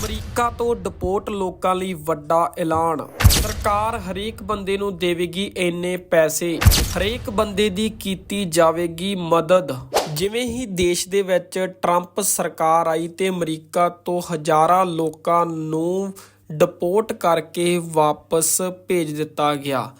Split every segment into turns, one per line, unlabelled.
America ਤੋਂ deport ਲੋਕਾਂ ਲਈ ਵੱਡਾ ਐਲਾਨ। ਸਰਕਾਰ ਹਰੇਕ ਬੰਦੇ ਨੂੰ ਦੇਵੇਗੀ ਇੰਨੇ ਪੈਸੇ। ਹਰੇਕ ਬੰਦੇ ਦੀ ਕੀਤੀ ਜਾਵੇਗੀ ਮਦਦ। ਜਿਵੇਂ ਹੀ ਦੇਸ਼ ਦੇ ਵਿੱਚ ਟਰੰਪ ਸਰਕਾਰ ਆਈ ਤੇ ਅਮਰੀਕਾ ਤੋਂ ਹਜ਼ਾਰਾਂ ਲੋਕਾਂ ਨੂੰ ਡਿਪੋਰਟ ਕਰਕੇ ਵਾਪਸ ਭੇਜ ਦਿੱਤਾ ਗਿਆ।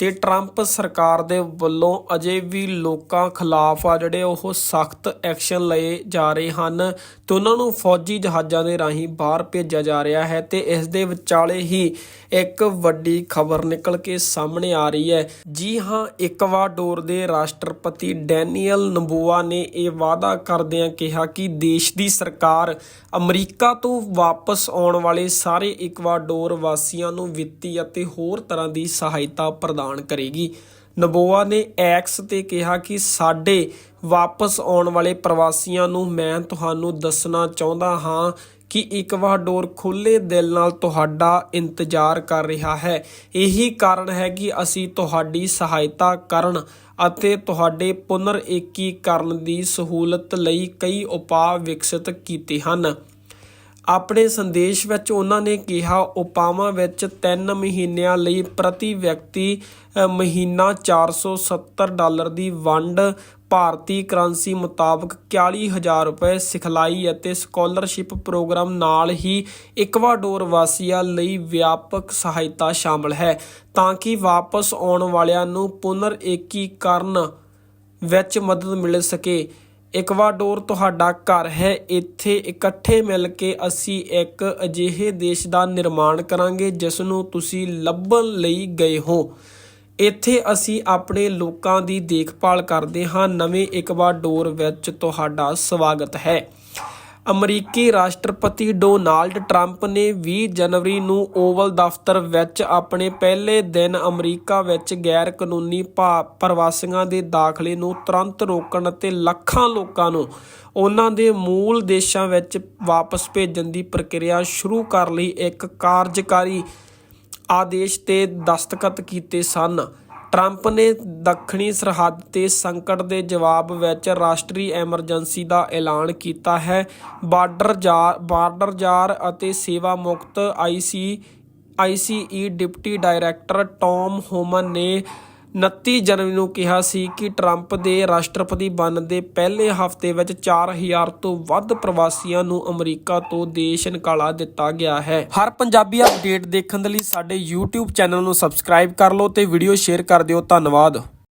ਤੇ ਟਰੰਪ ਸਰਕਾਰ ਦੇ ਵੱਲੋਂ ਅਜੇ ਵੀ ਲੋਕਾਂ ਖਿਲਾਫ ਆ ਜਿਹੜੇ ਉਹ ਸਖਤ ਐਕਸ਼ਨ ਲਏ ਜਾ ਰਹੇ ਹਨ ਤੇ ਉਹਨਾਂ ਨੂੰ ਫੌਜੀ ਜਹਾਜ਼ਾਂ ਦੇ ਰਾਹੀਂ ਬਾਹਰ ਭੇਜਿਆ ਜਾ ਰਿਹਾ ਹੈ ਤੇ ਇਸ ਦੇ ਵਿਚਾਲੇ ਹੀ ਇੱਕ ਵੱਡੀ ਖਬਰ ਨਿਕਲ ਕੇ ਸਾਹਮਣੇ ਆ ਰਹੀ ਹੈ। ਜੀ ਹਾਂ, ਇਕਵਾਡੋਰ ਦੇ ਰਾਸ਼ਟਰਪਤੀ ਡੈਨੀਅਲ ਨਬੋਆ ਨੇ ਇਹ ਵਾਅਦਾ ਕਰਦਿਆਂ ਕਿਹਾ ਕਿ ਦੇਸ਼ ਦੀ ਸਰਕਾਰ ਅਮਰੀਕਾ ਤੋਂ ਵਾਪਸ ਆਉਣ ਵਾਲੇ ਸਾਰੇ ਇਕਵਾਡੋਰ ਵਾਸੀਆਂ ਨੂੰ ਵਿੱਤੀ ਅਤੇ ਹੋਰ ਤਰ੍ਹਾਂ ਦੀ ਸਹਾਇਤਾ ਪ੍ਰਦਾਨ ਕਰੇਗੀ। ਨਬੋਆ ਨੇ ਐਕਸ ਤੇ ਕਿਹਾ ਕਿ ਸਾਡੇ ਵਾਪਸ ਆਉਣ ਵਾਲੇ ਪ੍ਰਵਾਸੀਆਂ ਨੂੰ ਮੈਂ ਤੁਹਾਨੂੰ ਦੱਸਣਾ ਚਾਹੁੰਦਾ ਹਾਂ ਕਿ ਇਕਵਾਡੋਰ ਖੁੱਲੇ ਦਿਲ ਨਾਲ ਤੁਹਾਡਾ ਇੰਤਜ਼ਾਰ ਕਰ ਰਿਹਾ ਹੈ। ਇਹੀ ਕਾਰਨ ਹੈ ਕਿ ਅਸੀਂ ਤੁਹਾਡੀ ਸਹਾਇਤਾ ਕਰਨ ਅਤੇ ਤੁਹਾਡੇ ਪੁਨਰ ਏਕੀਕਰਨ ਦੀ ਸਹੂਲਤ ਲਈ ਕਈ ਉਪਾਅ ਵਿਕਸਿਤ ਕੀਤੇ ਹਨ। ਆਪਣੇ ਸੰਦੇਸ਼ ਵਿੱਚ ਉਹਨਾਂ ਨੇ ਕਿਹਾ ਉਪਾਵਾਂ ਵਿੱਚ 3 ਮਹੀਨਿਆਂ ਲਈ ਪ੍ਰਤੀ ਵਿਅਕਤੀ ਅ, ਮਹੀਨਾ 470 ਡਾਲਰ ਦੀ ਵੰਡ ਭਾਰਤੀ ਕਰੰਸੀ ਮੁਤਾਬਕ 41000 ਰੁਪਏ ਸਿਖਲਾਈ ਅਤੇ ਸਕਾਲਰਸ਼ਿਪ ਪ੍ਰੋਗਰਾਮ ਨਾਲ ਹੀ ਇਕਵਾਡੋਰ ਵਾਸੀਆਂ ਲਈ ਵਿਆਪਕ ਸਹਾਇਤਾ ਸ਼ਾਮਲ ਹੈ। ਤਾਂ ਕਿ ਵਾਪਸ ਆਉਣ ਵਾਲਿਆਂ ਨੂੰ ਪੁਨਰ ਏਕੀਕਰਨ ਵਿੱਚ ਮਦਦ ਮਿਲ ਸਕੇ। ਇਕਵਾਡੋਰ ਤੁਹਾਡਾ ਘਰ ਹੈ। ਇੱਥੇ ਇਕੱਠੇ ਮਿਲ ਕੇ ਅਸੀਂ ਇੱਕ ਅਜਿਹੇ ਦੇਸ਼ ਦਾ ਨਿਰਮਾਣ ਕਰਾਂਗੇ ਜਿਸ ਨੂੰ ਤੁਸੀਂ ਲੱਭਣ ਲਈ ਗਏ ਹੋ। ਇੱਥੇ ਅਸੀਂ ਆਪਣੇ ਲੋਕਾਂ ਦੀ ਦੇਖਭਾਲ ਕਰਦੇ ਹਾਂ। ਨਵੇਂ ਇਕਵਾਡੋਰ ਵਿੱਚ ਤੁਹਾਡਾ ਸਵਾਗਤ ਹੈ। ਅਮਰੀਕੀ ਰਾਸ਼ਟਰਪਤੀ ਡੋਨਾਲਡ ਟਰੰਪ ਨੇ 20 ਜਨਵਰੀ ਨੂੰ ਓਵਲ ਦਫ਼ਤਰ ਵਿੱਚ ਆਪਣੇ ਪਹਿਲੇ ਦਿਨ ਅਮਰੀਕਾ ਵਿੱਚ ਗੈਰ ਕਾਨੂੰਨੀ ਭਾ- ਪ੍ਰਵਾਸੀਆਂ ਦੇ ਦਾਖਲੇ ਨੂੰ ਤੁਰੰਤ ਰੋਕਣ ਅਤੇ ਲੱਖਾਂ ਲੋਕਾਂ ਨੂੰ ਉਹਨਾਂ ਦੇ ਮੂਲ ਦੇਸ਼ਾਂ ਵਿੱਚ ਵਾਪਸ ਭੇਜਣ ਦੀ ਪ੍ਰਕਿਰਿਆ ਸ਼ੁਰੂ ਕਰਨ ਲਈ ਇੱਕ ਕਾਰਜਕਾਰੀ ਆਦੇਸ਼ ਤੇ ਦਸਤਖਤ ਕੀਤੇ ਸਨ। ਟਰੰਪ ਨੇ ਦੱਖਣੀ ਸਰਹੱਦ ਤੇ ਸੰਕਟ ਦੇ ਜਵਾਬ ਵਿੱਚ ਰਾਸ਼ਟਰੀ ਐਮਰਜੈਂਸੀ ਦਾ ਐਲਾਨ ਕੀਤਾ ਹੈ। ਬਾਰਡਰ ਜਾਰ ਬਾਰਡਰ ਜਾਰ ਅਤੇ ਸੇਵਾ ਮੁਕਤ I C ICE deputy director Tom Homan ਨੇ 29 ਜਨਵਰੀ ਨੂੰ ਕਿਹਾ ਸੀ ਕਿ ਟਰੰਪ ਦੇ ਰਾਸ਼ਟਰਪਤੀ ਬਣਨ ਦੇ ਪਹਿਲੇ ਹਫ਼ਤੇ ਵਿੱਚ 4000 ਤੋਂ ਵੱਧ ਪ੍ਰਵਾਸੀਆਂ ਨੂੰ ਅਮਰੀਕਾ ਤੋਂ ਦੇਸ਼ ਨਿਕਾਲਾ ਦਿੱਤਾ ਗਿਆ ਹੈ। ਹਰ ਪੰਜਾਬੀ ਅਪਡੇਟ ਦੇਖਣ ਦੇ ਲਈ ਸਾਡੇ YouTube ਚੈਨਲ ਨੂੰ ਸਬਸਕ੍ਰਾਈਬ ਕਰ ਲਓ ਤੇ ਵੀਡੀਓ ਸ਼ੇਅਰ ਕਰ ਦਿਓ। ਧੰਨਵਾਦ।